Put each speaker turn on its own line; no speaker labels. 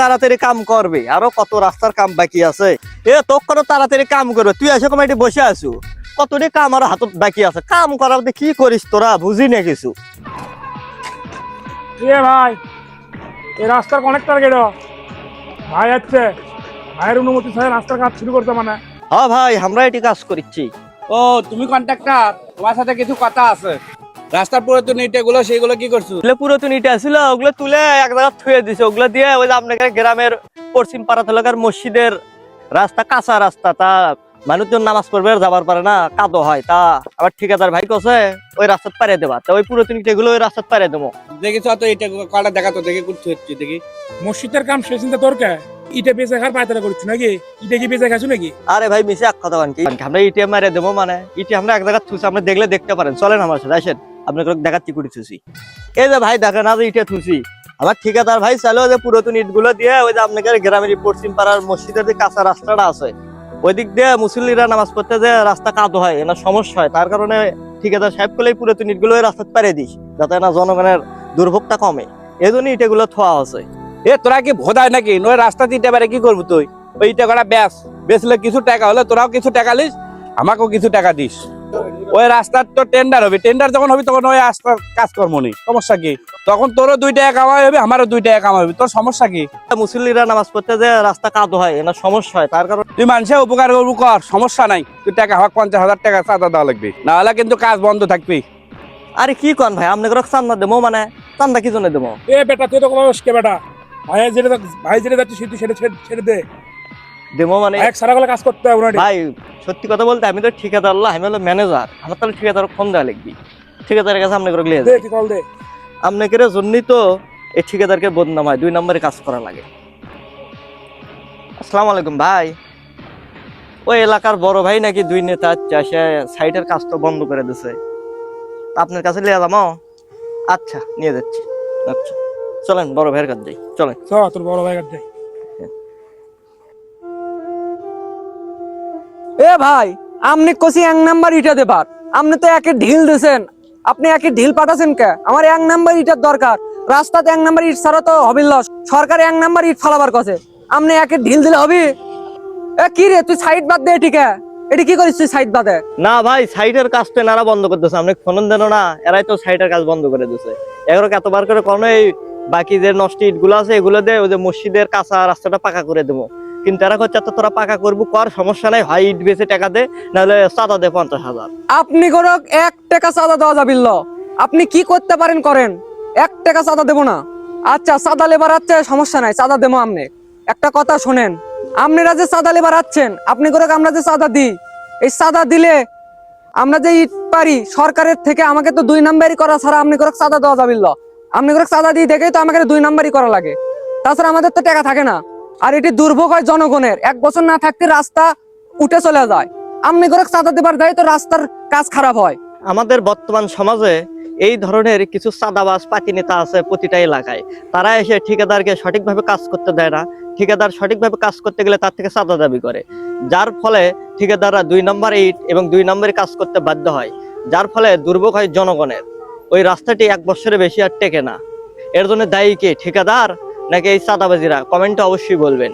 তাড়াতাড়ি কাম করবে। আরও কত রাস্তার কাম বাকি আছে। এ তোর কোনো তাড়াতাড়ি কাম করবে। তুই এসে কমাইটি বসে আছু। কতটি কাম আর হাতত বাকি আছে। কাম করার কি করিস তোরা? বুঝি না কিছু।
ভাই এই রাস্তার কনেক্টর গেল ভাই যাচ্ছে ভাইয়ের অনুমতি ছাড়া রাস্তার কাজ শুরু করতে মানে
হ্যাঁ ভাই আমরা এটি কাজ করছি।
ও তুমি কন্ট্রাক্টর তোমার সাথে কিছু কথা আছে। রাস্তার পুরাতন ইটেগুলো সেগুলো কি করছ?
পুরাতন ইটা ছিল ওগুলো তুলে এক জায়গায় থুয়ে দিছে। ওগুলো দিয়ে ওই যে আপনাদের গ্রামের পশ্চিম পাড়া এলাকার মসজিদের রাস্তা কাঁচা রাস্তা তা মানুষজন নামাজ পড়বে যাবার পারে না কাদো হয় তা আবার ঠিকাদার ভাই কছে ওই রাস্তাত পারে দেবা। তা ওই পুরাতন ইটাগুলো ওই রাস্তাত পারে দেবো।
দেখেছ তো এটা কটা দেখা তো দেখে করতে হচ্ছে দেখি।
মসজিদের কাম শেষ চিন্তা তোর কে? ইটে বেঁচে খার পায়তারা করছ নাকি? ইটে কি বেঁচে খাচ্ছ নাকি?
আরে ভাই মিশে এক কথা বানকি আমরা ইটে মারে দেবো মানে ইটে আমরা এক জায়গায় থুছি আপনি দেখলে দেখতে পারেন। চলেন আমার সাথে আসেন। আপনাকে দেখাচ্ছি কুড়ি থুছি এই যে ভাই দেখেন, আজ ইটে থুছি আমার ঠিকাদার ভাই চালো যে পুরাতন ইটগুলো দিয়ে ওই যে আপনাদের গ্রামের পশ্চিম পাড়ার মসজিদের যে কাঁচা রাস্তাটা আছে, ওই দিক দিয়ে মুসল্লিরা নামাজ পড়তে যে রাস্তা কাদো হয়, এনার সমস্যা হয়, তার কারণে ঠিকাদার সাহেবগুলো পুরাতন ইটগুলো ওই রাস্তা পারে দিস, যাতে না জনগণের দুর্ভোগটা কমে। এই জন্য ইটেগুলো থোয়া আছে।
এ, তোরা কি ভোদায় নাকি? নয়, রাস্তা দিতে পারে কি করব তুই? ওই ইটে কটা ব্যাস। বেচলে কিছু টাকা হলে তোরাও কিছু টাকা লিস আমাকেও কিছু টাকা দিস। ওই রাস্তার তো টেন্ডার হবে। টেন্ডার যখন হবে তখন ওই রাস্তার কাজকর্ম নেই। সমস্যা কি? তখন তোরও দুই টাকা কামাই হবে আমারও দুই টাকা কামাই হবে। তোর সমস্যা কি?
মুসল্লিরা নামাজ পড়তে যে রাস্তা কাদো হয় এনার সমস্যা হয় তার কারণে
তুই মানুষের উপকার করব কর সমস্যা নাই। তুই টাকা হক পঞ্চাশ হাজার টাকা চাঁদা দেওয়া লাগবে। না হলে কিন্তু কাজ বন্ধ থাকবে।
আরে কি কন ভাই আপনাকে চান্দা দেবো মানে? চান্দা কি জন্য দেবো?
এ বেটা তুই তো কোনো কে বেটা। ভাই যেটা ভাই যেটা যাচ্ছে সেটা সেটা ছেড়ে- ছেড়ে দে।
দেবো মানে
এক সারা গেলে কাজ করতে হবে
ভাই সত্যি কথা বলতে আমি তো ঠিকাদার না আমি হলো ম্যানেজার আমার তাহলে ঠিকাদার ফোন দেওয়া লিখবি ঠিকাদারের কাছে আপনাকে লিয়ে
দে কল দে।
জন্যই তো এই ঠিকাদারকে বদনাম হয় দুই নম্বরে কাজ করা লাগে। আসসালামু আলাইকুম ভাই। ওই এলাকার বড় ভাই নাকি দুই নেতা চাষে সাইটের কাজ তো বন্ধ করে দিছে। আপনার কাছে লিয়ে যাব? আচ্ছা নিয়ে যাচ্ছি। আচ্ছা। চলেন বড় ভাইয়ের কাছে যাই। চলেন।
তোর বড় ভাই কাছে
এ ভাই আপনি কষি এক নাম্বার ইটা দেবার আপনি তো একে ঢিল দিছেন। আপনি একে ঢিল পাঠাছেন কে? আমার এক নাম্বার ইটার দরকার। রাস্তাতে এক নাম্বার ইট ছাড়া তো লস সরকার এক নাম্বার ইট ফালাবার কাছে। আপনি একে ঢিল দিলে হবি? এ কি রে, তুই সাইড বাদ দে এটিকে। এটি কি করিস তুই সাইড বাদে?
না ভাই সাইটের কাজ তো এনারা বন্ধ করতেছে আপনি ফোন দেন না, এরাই তো সাইটের কাজ বন্ধ করে দিছে। এগুলো এতবার করে কোনো এই বাকি যে নষ্ট ইটগুলো আছে, এগুলো দিয়ে ওই যে মসজিদের কাঁচা রাস্তাটা পাকা করে দেবো। কিন্তু এরা হচ্ছে তো তোরা পাকা করব, কর, সমস্যা নাই, হয় টাকা দে, নাহলে চাঁদা দে পঞ্চাশ হাজার।
আপনি কোনো এক টাকা চাঁদা দেওয়া যাবিল আপনি কি করতে পারেন, করেন। এক টাকা চাঁদা দেবো না। আচ্ছা চাঁদা লেবার আছে, সমস্যা নাই, চাঁদা দেবো আপনি একটা কথা শোনেন আপনারা যে চাঁদা লেবার আছেন, আপনি করে আমরা যে চাঁদা দিই, এই চাঁদা দিলে আমরা যে ইট পারি, সরকারের থেকে আমাকে তো দুই নাম্বারই করা ছাড়া আপনি করে চাঁদা দেওয়া যাবিল আপনি করে চাঁদা দিয়ে দেখেই তো আমাকে দুই নাম্বারই করা লাগে। তাছাড়া আমাদের তো টাকা থাকে না। আর এটি দুর্ভোগ হয় জনগণের। এক বছর না থাকতে রাস্তা উঠে চলে যায়। আপনি করে চাঁদা দেবার দেয় তো রাস্তার কাজ খারাপ হয়।
আমাদের বর্তমান সমাজে এই ধরনের কিছু চাঁদাবাজ পাতি নেতা আছে প্রতিটা এলাকায়। তারা এসে ঠিকাদারকে সঠিকভাবে কাজ করতে দেয় না। ঠিকাদার সঠিকভাবে কাজ করতে গেলে তার থেকে চাঁদা দাবি করে। যার ফলে ঠিকাদাররা দুই নম্বর ইট এবং দুই নম্বরে কাজ করতে বাধ্য হয়। যার ফলে দুর্ভোগ হয় জনগণের। ওই রাস্তাটি এক বছরে বেশি আর টেকে না। এর জন্য দায়ী কে? ঠিকাদার নাকি এই চাঁদাবাজিরা? কমেন্টে অবশ্যই বলবেন।